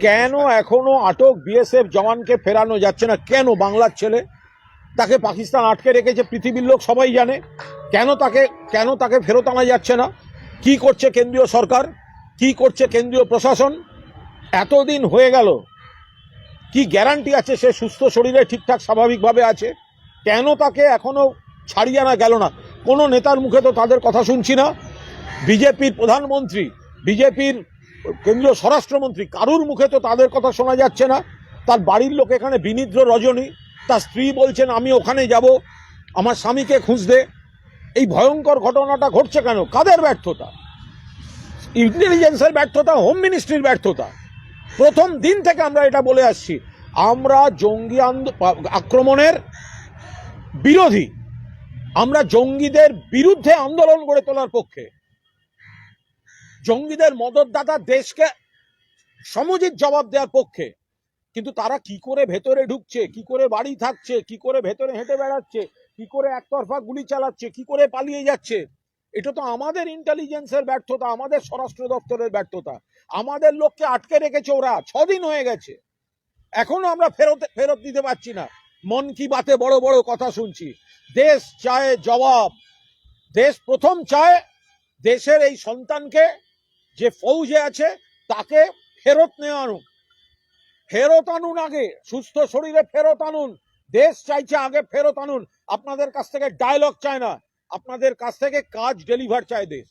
কেন এখনও আটক বিএসএফ জওয়ানকে ফেরানো যাচ্ছে না? কেন বাংলার ছেলে? তাকে পাকিস্তান আটকে রেখেছে, পৃথিবীর লোক সবাই জানে। কেন তাকে কেন তাকে ফেরত আনা যাচ্ছে না? কি করছে কেন্দ্রীয় সরকার? কি করছে কেন্দ্রীয় প্রশাসন? এতদিন হয়ে গেল। কি গ্যারান্টি আছে সে সুস্থ শরীরে ঠিকঠাক স্বাভাবিকভাবে আছে? কেন তাকে এখনও ছাড়িয়ে আনা গেল না? কোনো নেতার মুখে তো তাদের কথা শুনছি না। বিজেপির প্রধানমন্ত্রী, বিজেপির কেন্দ্রীয় স্বরাষ্ট্রমন্ত্রী কারুর মুখে তো তাদের কথা শোনা যাচ্ছে না। তার বাড়ির লোক এখানে বিনিদ্র রজনী, তার স্ত্রী বলছেন, আমি ওখানে যাব, আমার স্বামীকে খুঁজতে। এই ভয়ঙ্কর ঘটনাটা ঘটছে কেন? কাদের ব্যর্থতা? ইন্টেলিজেন্সের ব্যর্থতা, হোম মিনিস্ট্রির ব্যর্থতা। প্রথম দিন থেকে আমরা এটা বলে আসছি। আমরা জঙ্গি আক্রমণের বিরোধী। আমরা জঙ্গিদের বিরুদ্ধে আন্দোলন গড়ে তোলার পক্ষে। জঙ্গিদের মদতদাতা দেশকে সমুচিত জবাব দেওয়ার পক্ষে। কিন্তু তারা কি করে ভেতরে ঢুকছে? কি করে বাড়ি থাকছে? কি করে ভেতরে হেঁটে বেড়াচ্ছে? কি করে একতরফা গুলি চালাচ্ছে? কি করে পালিয়ে যাচ্ছে? এটা তো আমাদের ইন্টেলিজেন্সের ব্যর্থতা, আমাদের স্বরাষ্ট্র দপ্তরের ব্যর্থতা। আমাদের লোককে আটকে রেখেছে ওরা, ছদিন হয়ে গেছে। এখনও আমরা ফেরত ফেরত দিতে পারছি না। মন কি বাতে বড় বড় কথা শুনছি। দেশ চায় জবাব। দেশ প্রথম চায় দেশের এই সন্তানকে যে ফৌজে আছে, তাকে ফেরত নিয়ে আনুন। ফেরত আনুন আগে, সুস্থ শরীরে ফেরত আনুন। দেশ চাইছে আগে ফেরত আনুন। আপনাদের কাছ থেকে ডায়লগ চায় না। আপনাদের কাছ থেকে কাজ ডেলিভার চায় দেশ।